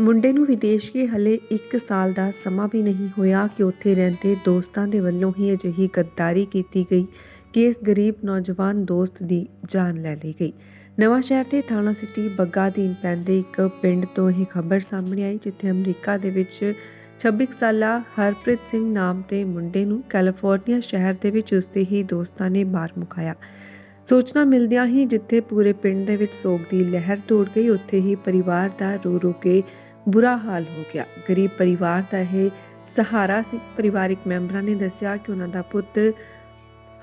ਮੁੰਡੇ ਨੂੰ ਵਿਦੇਸ਼ ਕੇ ਹਲੇ 1 ਸਾਲ ਦਾ ਸਮਾਂ ਵੀ ਨਹੀਂ ਹੋਇਆ ਕਿ ਉੱਥੇ ਰਹਿੰਦੇ ਦੋਸਤਾਂ ਦੇ ਵੱਲੋਂ ਹੀ ਅਜਿਹੀ ਗੱਦਾਰੀ ਕੀਤੀ ਗਈ ਕਿ ਇਸ ਗਰੀਬ ਨੌਜਵਾਨ ਦੋਸਤ ਦੀ ਜਾਨ ਲੈ ਲਈ ਗਈ। ਨਵਾਂ ਸ਼ਹਿਰ ਦੇ ਥਾਣਾ ਸਿਟੀ ਬੱਗਾ ਅਧੀਨ ਪੈਂਦੇ ਇੱਕ ਪਿੰਡ ਤੋਂ ਇਹ ਖਬਰ ਸਾਹਮਣੇ ਆਈ, ਜਿੱਥੇ ਅਮਰੀਕਾ ਦੇ ਵਿੱਚ 26 ਕੁ ਸਾਲਾ ਹਰਪ੍ਰੀਤ ਸਿੰਘ ਨਾਮ ਦੇ ਮੁੰਡੇ ਨੂੰ ਕੈਲੀਫੋਰਨੀਆ ਸ਼ਹਿਰ ਦੇ ਵਿੱਚ ਉਸਦੇ ਹੀ ਦੋਸਤਾਂ ਨੇ ਮਾਰ ਮੁਕਾਇਆ। ਸੂਚਨਾ ਮਿਲਦਿਆਂ ਹੀ ਜਿੱਥੇ ਪੂਰੇ ਪਿੰਡ ਦੇ ਵਿੱਚ ਸੋਗ ਦੀ ਲਹਿਰ ਤੋੜ ਗਈ, ਉੱਥੇ ਹੀ ਪਰਿਵਾਰ ਦਾ ਰੋ ਰੋ ਕੇ ਬੁਰਾ ਹਾਲ ਹੋ ਗਿਆ। ਗਰੀਬ ਪਰਿਵਾਰ ਦਾ ਇਹ ਸਹਾਰਾ ਸੀ। ਪਰਿਵਾਰਿਕ ਮੈਂਬਰਾਂ ਨੇ ਦੱਸਿਆ ਕਿ ਉਹਨਾਂ ਦਾ ਪੁੱਤ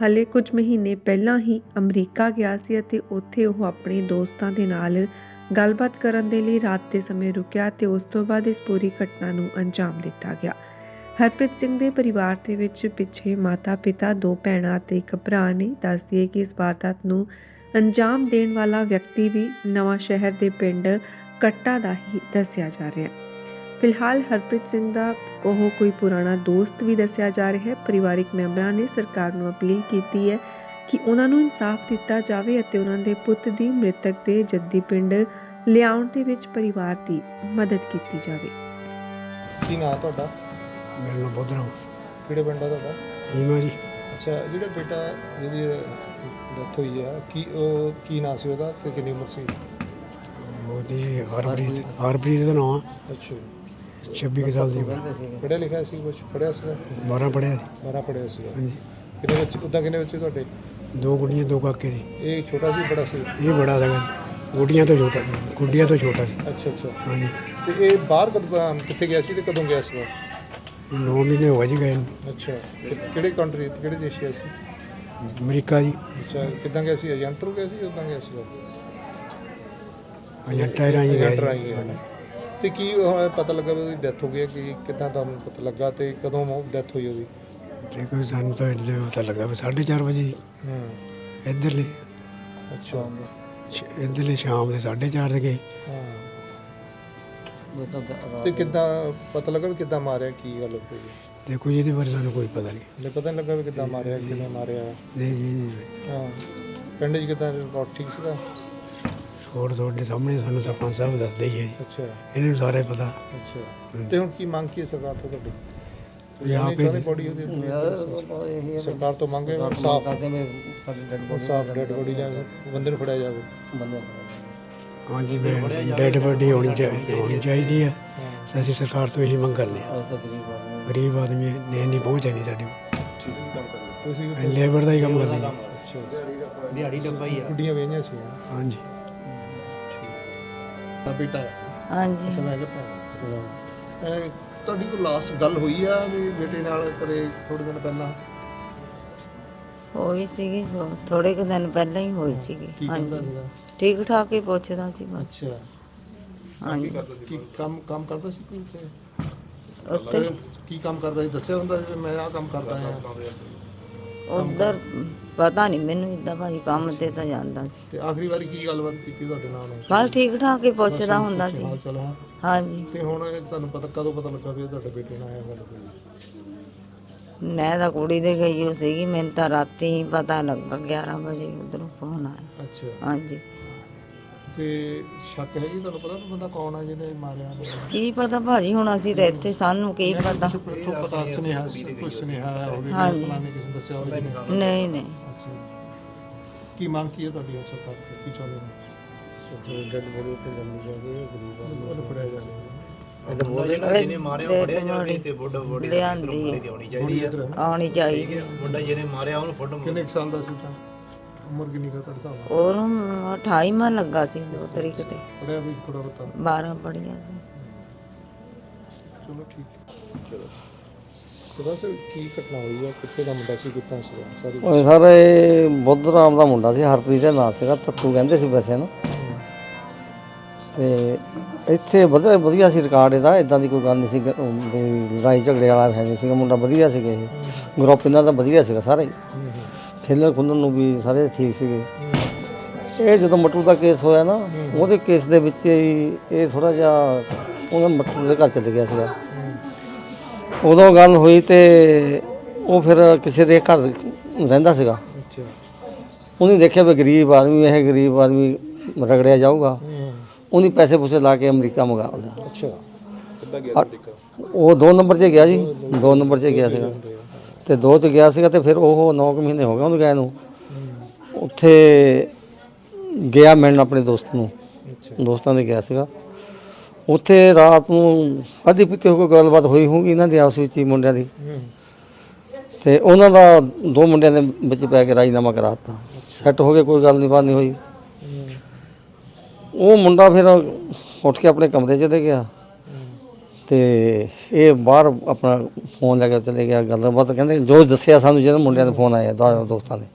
ਹਲੇ ਕੁਝ ਮਹੀਨੇ ਪਹਿਲਾਂ ਹੀ ਅਮਰੀਕਾ ਗਿਆ ਸੀ ਅਤੇ ਉੱਥੇ ਉਹ ਆਪਣੇ ਦੋਸਤਾਂ ਦੇ ਨਾਲ ਗੱਲਬਾਤ ਕਰਨ ਦੇ ਲਈ ਰਾਤ ਦੇ ਸਮੇਂ ਰੁਕਿਆ ਤੇ ਉਸ ਤੋਂ ਬਾਅਦ ਇਸ ਪੂਰੀ ਘਟਨਾ ਨੂੰ ਅੰਜਾਮ ਦਿੱਤਾ ਗਿਆ। ਹਰਪ੍ਰੀਤ ਸਿੰਘ ਦੇ ਪਰਿਵਾਰ ਦੇ ਵਿੱਚ ਪਿੱਛੇ ਮਾਤਾ-ਪਿਤਾ, ਦੋ ਭੈਣਾਂ ਤੇ ਇੱਕ ਭਰਾ ਨੇ ਦੱਸਦੀ ਹੈ ਕਿ ਇਸ ਵਾਰਦਾਤ ਨੂੰ ਅੰਜਾਮ ਦੇਣ ਵਾਲਾ ਵਿਅਕਤੀ ਵੀ ਨਵਾਂ ਸ਼ਹਿਰ ਦੇ ਪਿੰਡ ਕੱਟਾ ਦਾ ਹੀ ਦੱਸਿਆ ਜਾ ਰਿਹਾ ਹੈ। ਫਿਲਹਾਲ ਹਰਪ੍ਰੀਤ ਸਿੰਘ ਦਾ ਉਹ ਕੋਈ ਪੁਰਾਣਾ ਦੋਸਤ ਵੀ ਦੱਸਿਆ ਜਾ ਰਿਹਾ ਹੈ। ਪਰਿਵਾਰਿਕ ਮੈਂਬਰਾਂ ਨੇ ਸਰਕਾਰ ਨੂੰ ਅਪੀਲ ਕੀਤੀ ਹੈ ਕਿ ਉਹਨਾਂ ਨੂੰ ਇਨਸਾਫ ਦਿੱਤਾ ਜਾਵੇ ਅਤੇ ਉਹਨਾਂ ਦੇ ਪੁੱਤ ਦੀ ਮ੍ਰਿਤਕ ਦੇ ਜੱਦੀ ਪਿੰਡ ਲਿਆਉਣ ਦੇ ਵਿੱਚ ਪਰਿਵਾਰ ਦੀ ਮਦਦ ਕੀਤੀ ਜਾਵੇ। ਕੀ ਨਾਂ ਤੁਹਾਡਾ? ਮੇਰਾ ਨਾਮ ਬੋਧਰਾਮ ਕਿਹੜੇ ਪਿੰਡ ਦਾ ਤੁਹਾਡਾ? ਹੀਮਾ ਜੀ। ਅੱਛਾ ਜਿਹੜਾ ਬੇਟਾ ਜਿਹਦੀ ਡੈਥ ਹੋਈ ਆ ਕੀ ਉਹ ਕੀ ਨਾਂ ਸੀ ਉਹਦਾ ਤੇ ਕਿੰਨੀ ਉਮਰ ਸੀ? ਉਹਦੀ ਹਰਪ੍ਰੀਤ ਹਰਪ੍ਰੀਤ ਦਾ ਨਾਮ ਅੱਛਾ। 26 ਕੁ ਸਾਲ ਦੀ ਉਮਰ। ਪੜਿਆ ਲਿਖਿਆ ਸੀ ਕੁਝ ਪੜਿਆ ਸੀ 12 ਪੜਿਆ ਸੀ। 12 ਪੜਿਆ ਸੀ ਹਾਂਜੀ। ਕਿੰਨੇ ਬੱਚੇ ਉਦਾਂ ਕਿੰਨੇ ਬੱਚੇ ਤੁਹਾਡੇ? ਦੋ ਗੁੱਡੀਆਂ ਦੋ ਕਾਕੇ ਸੀ ਇਹ ਛੋਟਾ ਸੀ ਬੜਾ ਸੀ? ਇਹ ਬੜਾ ਸੀਗਾ। ਗੁੱਡੀਆਂ ਤੋਂ ਛੋਟਾ ਗੁੱਡੀਆਂ ਤੋਂ ਛੋਟਾ ਸੀ। ਅੱਛਾ ਅੱਛਾ। ਹਾਂਜੀ। ਤੇ ਇਹ ਬਾਹਰ ਕਦੋਂ ਕਿੱਥੇ ਗਿਆ ਸੀ ਤੇ ਕਦੋਂ ਗਿਆ ਸੀ 9 ਮਹੀਨੇ ਹੋ ਜੀ ਗਏ। ਅੱਛਾ। ਕਿਹੜੇ ਕੰਟਰੀ ਕਿਹੜੇ ਦੇਸ਼ ਗਿਆ ਸੀ? ਅਮਰੀਕਾ ਜੀ। ਅੱਛਾ ਕਿੱਦਾਂ ਗਿਆ ਸੀ? ਏਜੰਟ ਥਰੂ ਗਿਆ ਸੀ ਉਦਾਂ ਗਿਆ ਸੀ ਏਜੰਟਾਂ ਹੀ ਰਾਹੀਂ ਗਏ ਏਜੰਟ ਰਾਹੀਂ ਜੀ। ਗਿਆ ਨਾ। ਤੇ ਕੀ ਪਤਾ ਲੱਗਾ ਵੀ ਉਹਦੀ ਡੈਥ ਹੋ ਗਈ ਹੈ ਕਿ ਕਿੱਦਾਂ ਤੁਹਾਨੂੰ ਪਤਾ ਲੱਗਾ ਤੇ ਕਦੋਂ ਡੈਥ ਹੋਈ ਉਹਦੀ? ਤੇ ਕੋਈ ਸਾਨੂੰ ਤਾਂ ਇੰਨੇ ਪਤਾ ਲੱਗਾ ਵੀ 4:30 ਵਜੇ। ਹੂੰ। ਇੱਧਰਲੇ। ਅੱਛਾ। ਇੱਧਰਲੇ ਸ਼ਾਮ ਦੇ 4:30 ਦੇ ਗਏ। ਹਾਂ। ਤੇ ਕਿੱਦਾਂ ਪਤਾ ਲੱਗਾ ਵੀ ਕਿੱਦਾਂ ਮਾਰਿਆ ਕੀ ਗੱਲ ਹੋਈ ਦੇਖੋ ਜੀ ਇਹਦੇ ਬਾਰੇ ਸਾਨੂੰ ਕੋਈ ਪਤਾ ਨਹੀਂ। ਮੈਨੂੰ ਪਤਾ ਨਹੀਂ ਲੱਗਾ ਵੀ ਕਿੱਦਾਂ ਮਾਰਿਆ ਕਿਵੇਂ ਮਾਰਿਆ। ਨਹੀਂ ਜੀ ਨਹੀਂ ਹਾਂ। ਪਿੰਡ 'ਚ ਕਿੱਦਾਂ ਰਿਪੋਰਟ ਠੀਕ ਸੀਗਾ? ਹੋਰ ਤੁਹਾਡੇ ਸਾਹਮਣੇ ਸਾਨੂੰ ਸਰਪੰਚ ਸਾਹਿਬ ਦੱਸਦੇ ਹੀ ਹੈ ਜੀ। ਅੱਛਾ। ਇਹਨਾਂ ਨੂੰ ਸਾਰੇ ਪਤਾ। ਅੱਛਾ। ਤੇ ਹੁਣ ਕੀ ਮੰਗ ਕੀ ਹੈ ਸਰਕਾਰ ਤੋਂ ਤੁਹਾਡੀ? ਬੋਡੀ ਉਹਦੀ ਸਰਕਾਰ ਤੋਂ ਮੰਗੇ ਸਾਫ਼ ਕਰਦੇ ਮੇਰੇ ਸਾਡੀ ਡੈਡ ਬੋਡੀ ਸਾਫ਼ ਡੈਡ ਬੋਡੀ ਲੈ ਬੰਦੇ ਨੂੰ ਫੜਿਆ ਜਾਵੇ। ਬੰਦੇ ਹਾਂਜੀ ਡੈਡ ਬੋਡੀ ਹੋਣੀ ਚਾਹੀਦੀ ਹੋਣੀ ਚਾਹੀਦੀ ਹੈ। ਅਸੀਂ ਸਰਕਾਰ ਤੋਂ ਇਹੀ ਮੰਗ ਕਰਦੇ ਹਾਂ। ਗਰੀਬ ਆਦਮੀ ਨੇ ਨਹੀਂ ਪਹੁੰਚ ਨਹੀਂ ਸਾਡੇ। ਤੁਸੀਂ ਕੋਲ ਲੇਬਰ ਦਾ ਹੀ ਕੰਮ ਕਰਦੇ ਦਿਹਾੜੀ ਡੱਬਾ ਹੀ ਆ। ਗੁੱਡੀਆਂ ਵੇਹੀਆਂ ਸੀ। ਹਾਂਜੀ। ਤਾਂ ਬੇਟਾ ਹਾਂਜੀ। ਅੱਛਾ ਮੈਂ ਕਿਹਾ ਭੈਣ ਤੁਹਾਡੀ ਕੋਈ ਲਾਸਟ ਗੱਲ ਹੋਈ ਆ ਵੀ ਬੇਟੇ ਨਾਲ ਕਦੇ ਥੋੜੇ ਦਿਨ ਪਹਿਲਾਂ? ਹੋਈ ਸੀਗੀ ਦੋ ਥੋੜੇ ਕੁ ਦਿਨ ਪਹਿਲਾਂ ਹੀ ਹੋਈ ਸੀਗੀ। ਕਹਿੰਦਾ ਹਾਂਜੀ। ਸੀਗਾ? ਠੀਕ ਠਾਕ ਹੀ ਪੁੱਛਦਾ ਸੀ ਬਸ। ਅੱਛਾ। ਹਾਂਜੀ। ਕੀ ਕੰਮ ਕੰਮ ਕਰਦਾ ਸੀ ਕੋਈ ਉੱਥੇ? ਉੱਥੇ। ਕੀ ਕੰਮ ਕਰਦਾ ਸੀ? ਦੱਸਿਆ ਹੁੰਦਾ ਸੀ ਵੀ ਮੈਂ ਆਹ ਕੰਮ ਕਰਦਾ ਹਾਂ ਉਧਰ ਪਤਾ ਨਹੀਂ ਮੈਨੂੰ ਇਦਾਂ ਭਾਈ ਕੰਮ ਤੇ ਤਾਂ ਜਾਂਦਾ ਸੀ। ਤੇ ਆਖਰੀ ਵਾਰੀ ਕੀ ਗੱਲਬਾਤ ਕੀਤੀ ਤੁਹਾਡੇ ਨਾਲ? ਬਸ ਠੀਕ ਠਾਕ ਹੀ ਪੁੱਛਦਾ ਹੁੰਦਾ ਸੀ। ਚਾਲ ਹਾਂਜੀ। ਤੇ ਹੁਣ ਇਹ ਤੁਹਾਨੂੰ ਪਤਾ ਕਦੋਂ ਪਤਾ ਲੱਗਾ ਵੀ ਇਹ ਤੁਹਾਡੇ ਬੇਟੇ ਨਾਲ ਇਹ ਗੱਲ ਹੋਈ ਮੈਂ ਤਾਂ ਕੁੜੀ ਦੇ ਗਈ ਹੋ ਸੀਗੀ ਮੈਨੂੰ ਤਾਂ ਰਾਤੀ ਪਤਾ ਲੱਗਾ 11 ਵਜੇ ਉਧਰੋਂ ਫੋਨ ਆਇਆ। ਅੱਛਾ। ਹਾਂਜੀ। ਤੇ ਸ਼ੱਕ ਹੈ ਜੀ ਤੁਹਾਨੂੰ ਪਤਾ ਵੀ ਬੰਦਾ ਕੌਣ ਆ ਜਿਹਨੇ ਮਾਰਿਆ ਉਹਨੂੰ? ਕੀ ਪਤਾ ਭਾਜੀ ਹੁਣ ਅਸੀਂ ਤਾਂ ਇੱਥੇ ਸਾਨੂੰ ਕੀ ਪਤਾ। ਇੱਥੋਂ ਪਤਾ ਸੁਨੇਹਾ ਕੋਈ ਸੁਨੇਹਾ ਹੋਵੇ ਹਾਂਜੀ। ਫਲਾਣੇ ਕਿਸੇ ਨੇ ਦੱਸਿਆ ਹੋਵੇ। ਜਿਹਨੇ ਨਹੀਂ ਨਹੀਂ। ਅੱਛਾ। ਕੀ ਮੰਗ ਕੀ ਹੈ ਤੁਹਾਡੀ ਉਸ ਸਰਕਾਰ ਤੋਂ ਕੀ ਚਾਹੁੰਦੇ ਹੋ? ਡੈਡ ਬੋਡੀ ਉੱਥੇ ਲੰਮੀ ਚਾਹੀਦੀ ਹੈ ਗਰੀਬ ਉਹਨੂੰ ਫੜਿਆ ਜਾਵੇ ਇਹਦੇ ਬੋਡੀ ਜਿਹਨੇ ਮਾਰਿਆ ਫੜਿਆ ਜਾਵੇ ਤੇ ਬੁੱਢਾ ਬੋਡੀ ਲਿਆਂਦੀ ਆਉਣੀ ਚਾਹੀਦੀ ਕਿੰਨੇ ਕੁ ਸਾਲ ਦਾ ਸੀ ਤਾਂ? ਉਮਰ ਕਿੰਨੀ ਕੁ ਆ ਤੁਹਾਡੇ ਹਿਸਾਬ ਨਾਲ? ਉਹਨੂੰ 28 ਮਾ ਲੱਗਾ ਸੀ ਦੋ ਤਰੀਕ ਤੇ। ਪੜਿਆ ਵੀ ਥੋੜਾ ਬਤਾ 12 ਪੜੀਆਂ ਸੀ। ਚਲੋ ਠੀਕ ਚਲੋ। ਸਦਾ ਸੇ ਕੀ ਘਟਨਾ ਹੋਈ ਆ? ਕਿੱਥੇ ਦਾ ਮੁੰਡਾ ਸੀ? ਕਿੱਥੋਂ ਸੀ ਸਾਰੀ ਉਹ ਸਰ ਇਹ ਬੁੱਧ ਰਾਮ ਦਾ ਮੁੰਡਾ ਸੀ ਹਰਪ੍ਰੀਤ ਦਾ ਨਾਂ ਸੀਗਾ ਤੱਤੂ ਕਹਿੰਦੇ ਸੀ ਵੈਸੇ ਨੂੰ ਤੇ ਇੱਥੇ ਵਧੀਆ ਵਧੀਆ ਸੀ ਰਿਕਾਰਡ ਇਹਦਾ ਇਦਾਂ ਦੀ ਕੋਈ ਗੱਲ ਨਹੀਂ ਸੀ ਗ- ਉਹ ਵੀ ਲੜਾਈ ਝਗੜੇ ਵਾਲਾ ਹੈ ਨਹੀਂ ਸੀਗਾ ਮੁੰਡਾ ਵਧੀਆ ਸੀਗਾ ਇਹ। ਗਰੁੱਪ ਇਹਨਾਂ ਦਾ ਵਧੀਆ ਸੀਗਾ ਸਾਰੇ। ਖੇਲਣ ਖੁੰਦਣ ਨੂੰ ਵੀ ਸਾਰੇ ਠੀਕ ਸੀਗੇ। ਇਹ ਜਦੋਂ ਮਟੂ ਦਾ ਕੇਸ ਹੋਇਆ ਨਾ ਉਹਦੇ ਕੇਸ ਦੇ ਵਿੱਚ ਹੀ ਇਹ ਥੋੜਾ ਜਿਹਾ ਉਹਨਾਂ ਮਟੂ ਦੇ ਘਰ ਚਲੇ ਗਿਆ ਸੀਗਾ। ਉਦੋਂ ਗੱਲ ਹੋਈ ਤੇ ਉਹ ਫਿਰ ਕਿਸੇ ਦੇ ਘਰ ਰਹਿੰਦਾ ਸੀਗਾ। ਅੱਛਾ। ਉਹਨੇ ਦੇਖਿਆ ਵੀ ਗਰੀਬ ਆਦਮੀ ਇਹ ਗਰੀਬ ਆਦਮੀ ਰਗੜਿਆ ਜਾਊਗਾ। ਉਹਨੇ ਪੈਸੇ ਪੂਸੇ ਲਾ ਕੇ ਅਮਰੀਕਾ ਮੰਗਾ ਲਿਆ। ਅੱਛਾ। ਉਹ ਦੋ ਨੰਬਰ 'ਚ ਗਿਆ ਜੀ ਦੋ ਨੰਬਰ 'ਚ ਗਿਆ ਸੀਗਾ। ਤੇ ਦੋ 'ਚ ਗਿਆ ਸੀਗਾ ਤੇ ਫਿਰ ਉਹ 9 ਮਹੀਨੇ ਹੋ ਗਏ ਉਹਨੂੰ ਗਏ ਨੂੰ। ਉੱਥੇ ਗਿਆ ਮਿਲਣ ਆਪਣੇ ਦੋਸਤ ਨੂੰ। ਦੋਸਤਾਂ ਦੇ ਗਿਆ ਸੀਗਾ। ਉੱਥੇ ਰਾਤ ਨੂੰ ਅੱਧੀ ਪਿੱਤੇ ਹੋ ਕੇ ਗੱਲਬਾਤ ਹੋਈ ਹੋਊਗੀ ਇਹਨਾਂ ਦੀ ਆਪਸ ਵਿੱਚ ਹੀ ਮੁੰਡਿਆਂ ਦੀ। ਤੇ ਉਹਨਾਂ ਦਾ ਦੋ ਮੁੰਡਿਆਂ ਦੇ ਵਿੱਚ ਪੈ ਕੇ ਰਾਜੀਨਾਮਾ ਕਰਾਤਾ। ਸੈੱਟ ਹੋ ਗਏ ਕੋਈ ਗੱਲ ਨਹੀਂ ਬਾਤ ਨਹੀਂ ਹੋਈ। ਉਹ ਮੁੰਡਾ ਫਿਰ ਉੱਠ ਕੇ ਆਪਣੇ ਕਮਰੇ 'ਚ ਦੇ ਗਿਆ। ਤੇ ਇਹ ਬਾਹਰ ਆਪਣਾ ਫੋਨ ਲੈ ਕੇ ਚਲੇ ਗਿਆ, ਗੱਲਬਾਤ ਕਹਿੰਦੇ ਜੋ ਦੱਸਿਆ ਸਾਨੂੰ ਜਿਹਨਾਂ ਮੁੰਡਿਆਂ ਦੇ ਫੋਨ ਆਇਆ ਦੋ- ਦੋਸਤਾਂ ਦੇ।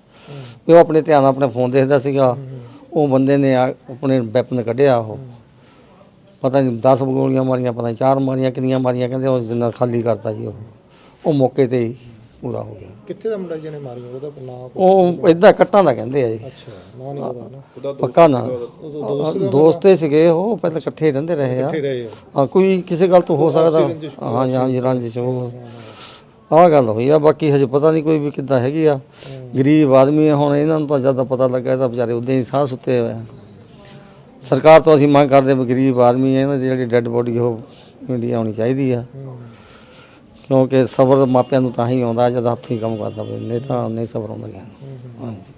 ਵੀ ਉਹ ਆਪਣੇ ਧਿਆਨ ਆਪਣੇ ਫੋਨ ਦੇਖਦਾ ਸੀਗਾ, ਉਹ ਬੰਦੇ ਨੇ ਆ- ਆਪਣੇ ਵੈਪਨ ਕੱਢਿਆ ਉਹ। ਪਤਾ ਨਹੀਂ 10 ਗੋਲੀਆਂ ਮਾਰੀਆਂ, ਪਤਾ ਨਹੀਂ ਚਾਰ ਮਾਰੀਆਂ, ਕਿੰਨੀਆਂ ਮਾਰੀਆਂ, ਕਹਿੰਦੇ ਉਹ ਜਿੰਨਾ ਖਾਲੀ ਕਰਤਾ ਜੀ ਉਹ। ਉਹ ਮੌਕੇ ਤੇ ਹੀ ਪੂਰਾ ਹੋ ਗਿਆ। ਕਿੱਥੇ ਦਾ ਮੁੰਡਾ ਜਿਹਨੇ ਮਾਰੀ ਉਹਦਾ ਨਾਮ ਉਹ ਇਦਾਂ ਕੱਟਾਂ ਦਾ ਕਹਿੰਦੇ ਆ ਜੀ। ਅੱਛਾ ਨਾਂ ਨਹੀਂ ਪਤਾ ਨਾ। ਪੱਕਾ ਨਾ। ਦੋਸਤੇ ਸੀਗੇ ਉਹ ਪਹਿਲਾਂ ਇਕੱਠੇ ਰਹਿੰਦੇ ਰਹੇ ਆ। ਰਹੇ ਹਾਂ ਕੋਈ ਕਿਸੇ ਗੱਲ ਤੋਂ ਹੋ ਸਕਦਾ। ਹਾਂ ਹਾਂ ਜੀ ਰੰਜਿਸ਼ ਹੋ ਆਹ ਗੱਲ ਹੋਈ ਆ ਬਾਕੀ ਹਜੇ ਪਤਾ ਨਹੀਂ ਕੋਈ ਵੀ ਕਿੱਦਾਂ ਹੈਗੀ ਆ। ਗਰੀਬ ਆਦਮੀ ਆ ਹੁਣ ਇਹਨਾਂ ਨੂੰ ਤਾਂ ਜ਼ਿਆਦਾ ਪਤਾ ਲੱਗਾ ਇਹ ਤਾਂ ਵਿਚਾਰੇ ਉਦਾਂ ਹੀ ਸਾਹ ਸੁੱਤੇ ਹੋਏ ਆ। ਸਰਕਾਰ ਤੋਂ ਅਸੀਂ ਮੰਗ ਕਰਦੇ ਵੀ ਗਰੀਬ ਆਦਮੀ ਆ ਇਹਨਾਂ ਦੀ ਜਿਹੜੀ ਡੈੱਡ ਬੋਡੀ ਉਹ ਇੰਡੀਆ ਆਉਣੀ ਚਾਹੀਦੀ ਆ। ਕਿਉਂਕਿ ਸਬਰ ਮਾਪਿਆਂ ਨੂੰ ਤਾਂ ਹੀ ਆਉਂਦਾ ਜਦ ਹੱਥੀਂ ਕੰਮ ਕਰਦਾ ਹੋਵੇ ਨਹੀਂ ਤਾਂ ਨਹੀਂ ਸਬਰ ਆਉਂਦਾ ਗਿਆ ਹਾਂਜੀ।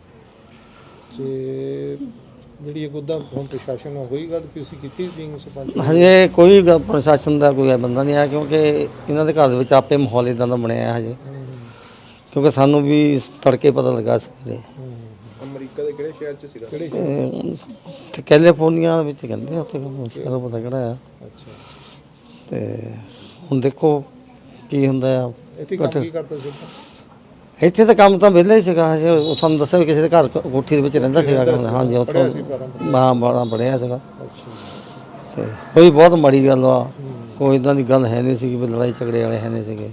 ਤੇ ਜਿਹੜੀ ਇੱਕ ਉਹਦਾ ਹੁਣ ਪ੍ਰਸ਼ਾਸਨ ਨਾਲ ਹੋਈ ਗੱਲ ਕਿਸੇ ਕੀਤੀ ਬੀਂਗ ਸਰਪੰਚ ਹਜੇ ਕੋਈ ਗ- ਪ੍ਰਸ਼ਾਸਨ ਦਾ ਕੋਈ ਬੰਦਾ ਨਹੀਂ ਆਇਆ ਕਿਉਂਕਿ ਇਹਨਾਂ ਦੇ ਘਰ ਦੇ ਵਿੱਚ ਆਪੇ ਮਾਹੌਲ ਇਦਾਂ ਦਾ ਬਣਿਆ ਹੈ ਹਜੇ। ਕਿਉਂਕਿ ਸਾਨੂੰ ਵੀ ਤੜਕੇ ਪਤਾ ਲੱਗਾ ਸਵੇਰੇ ਅਮਰੀਕਾ ਦੇ ਕਿਹੜੇ ਸ਼ਹਿਰ ਚ ਸੀਗਾ? ਕਿਹੜੇ ਇਹ ਤੇ ਕੈਲੀਫੋਰਨੀਆ ਦੇ ਵਿੱਚ ਕਹਿੰਦੇ ਉੱਥੇ ਪਤਾ ਕਿਹੜਾ ਆ। ਅੱਛਾ। ਤੇ ਹੁਣ ਦੇਖੋ ਕੀ ਹੁੰਦਾ ਆ? ਇੱਥੇ ਕੰਮ ਕੀ ਕਰਦਾ ਸੀ ਇੱਥੇ ਤਾਂ ਕੰਮ ਤਾਂ ਵਿਹਲਾ ਹੀ ਸੀਗਾ ਹਜੇ ਉਹ ਤੁਹਾਨੂੰ ਦੱਸਿਆ ਵੀ ਕਿਸੇ ਦੇ ਘਰ ਕ- ਕੋਠੀ ਦੇ ਵਿੱਚ ਰਹਿੰਦਾ ਸੀਗਾ ਕੰਮ ਹਾਂਜੀ ਉੱਥੋਂ ਮਾਂ ਬੜਾ ਪੜਿਆ ਸੀਗਾ। ਤੇ ਕੋਈ ਬਹੁਤ ਮਾੜੀ ਗੱਲ ਆ। ਕੋਈ ਇਦਾਂ ਦੀ ਗੱਲ ਹੈ ਨਹੀਂ ਸੀ ਵੀ ਲੜਾਈ ਝਗੜੇ ਵਾਲੇ ਹੈ ਨਹੀਂ ਸੀਗੇ।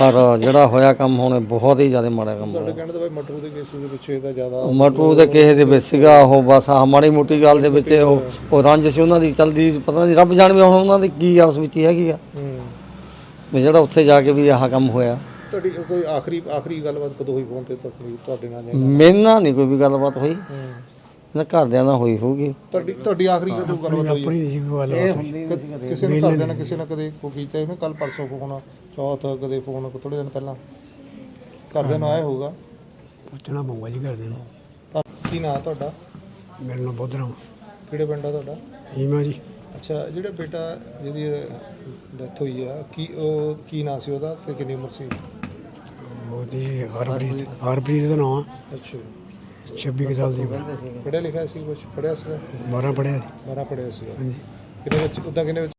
ਪਰ ਜਿਹੜਾ ਹੋਇਆ ਕੰਮ ਹੁਣ ਬਹੁਤ ਹੀ ਜ਼ਿਆਦਾ ਮਾੜਾ ਕੰਮ ਹੋਇਆ। ਕਹਿਣ ਦਾ ਭਾਈ ਮਟਰੂ ਦੇ ਕੇਸ ਦੇ ਪਿੱਛੇ ਇਹਦਾ ਜ਼ਿਆਦਾ ਮਟੂ ਦੇ ਕਿਸੇ ਦੇ ਵਿੱਚ ਸੀਗਾ ਉਹ ਬਸ ਆ ਮਾੜੀ ਮੋਟੀ ਗੱਲ ਦੇ ਵਿੱਚ ਉਹ ਉਹ ਰੰਜ ਸੀ ਉਹਨਾਂ ਦੀ ਚਲਦੀ ਪਤਾ ਨਹੀਂ ਰੱਬ ਜਾਣਵੇ ਹੁਣ ਉਹਨਾਂ ਦੀ ਕੀ ਆਪਸ ਵਿੱਚ ਹੀ ਹੈਗੀ ਆ। ਹੂੰ। ਵੀ ਜਿਹੜਾ ਉੱਥੇ ਜਾ ਕੇ ਵੀ ਆਹ ਕੰਮ ਹੋਇਆ। ਤੁਹਾਡੀ ਕੋਈ ਆਖਰੀ ਆਖਰੀ ਗੱਲਬਾਤ ਕਦੋਂ ਹੋਈ ਫੋਨ ਤੇ? ਤੁਹਾਡੀ ਤੁਹਾਡੇ ਨਾਲ ਜਾਂ- ਮੇਰੇ ਨਾਲ ਨਹੀਂ ਕੋਈ ਵੀ ਗੱਲਬਾਤ ਹੋਈ। ਹੂੰ। ਇਹਨਾਂ ਘਰਦਿਆਂ ਨਾਲ ਹੋਈ ਹੋਊਗੀ। ਤੁਹਾਡੀ ਤੁਹਾਡੀ ਆਖਰੀ ਕਦੋਂ ਗੱਲਬਾਤ ਹੋਈ? ਆਪਣੀ ਨਹੀਂ ਸੀ ਕੋਈ ਗੱਲ ਕ- ਕਿਸੇ ਨੇ ਕਰਦੇ ਨਾ ਕਿਸੇ ਨਾਲ ਕਦੇ ਕੋਈ ਕੀਤਾ ਇਹਨੇ ਕੱਲ ਪਰਸੋਂ ਫੋਨ ਚੌਥ ਕਦੇ ਫੋਨ ਥੋੜੇ ਦਿਨ ਪਹਿਲਾਂ। ਕਰਦੇ ਨੂੰ ਆਇਆ ਹੋਊਗਾ। ਪੁੱਛਣਾ ਪਊਗਾ ਜੀ ਕਰਦੇ ਨੂੰ। ਤਾਂ ਕੀ ਨਾਂ ਤੁਹਾਡਾ? ਮਿਲਣਾ ਬੋਧਰਾਮ। ਕਿਹੜੇ ਪਿੰਡ ਆ ਤੁਹਾਡਾ? ਹੀਮਾ ਜੀ। ਅੱਛਾ ਜਿਹੜਾ ਬੇਟਾ ਜਿਹਦੀ ਡੈਥ ਹੋਈ ਆ। ਕੀ ਉਹ ਕੀ ਨਾਂ ਸੀ ਉਹਦਾ ਤੇ ਕਿੰਨੀ ਉਮਰ ਸੀ? ਉਹਦੀ ਹਰਪ੍ਰੀਤ ਹਰਪ੍ਰੀਤ ਦਾ ਨਾਮ ਅੱਛਾ। 26 ਕੁ ਸਾਲ ਦੀ ਉਮਰ। ਪੜਿਆ ਲਿਖਿਆ ਸੀ ਕੁਝ ਪੜਿਆ ਸੀ 12 ਪੜਿਆ ਸੀ। 12 ਪੜਿਆ ਸੀ ਹਾਂਜੀ। ਕਿੰਨੇ ਵਿੱਚ ਉਦਾਂ ਕਿੰਨੇ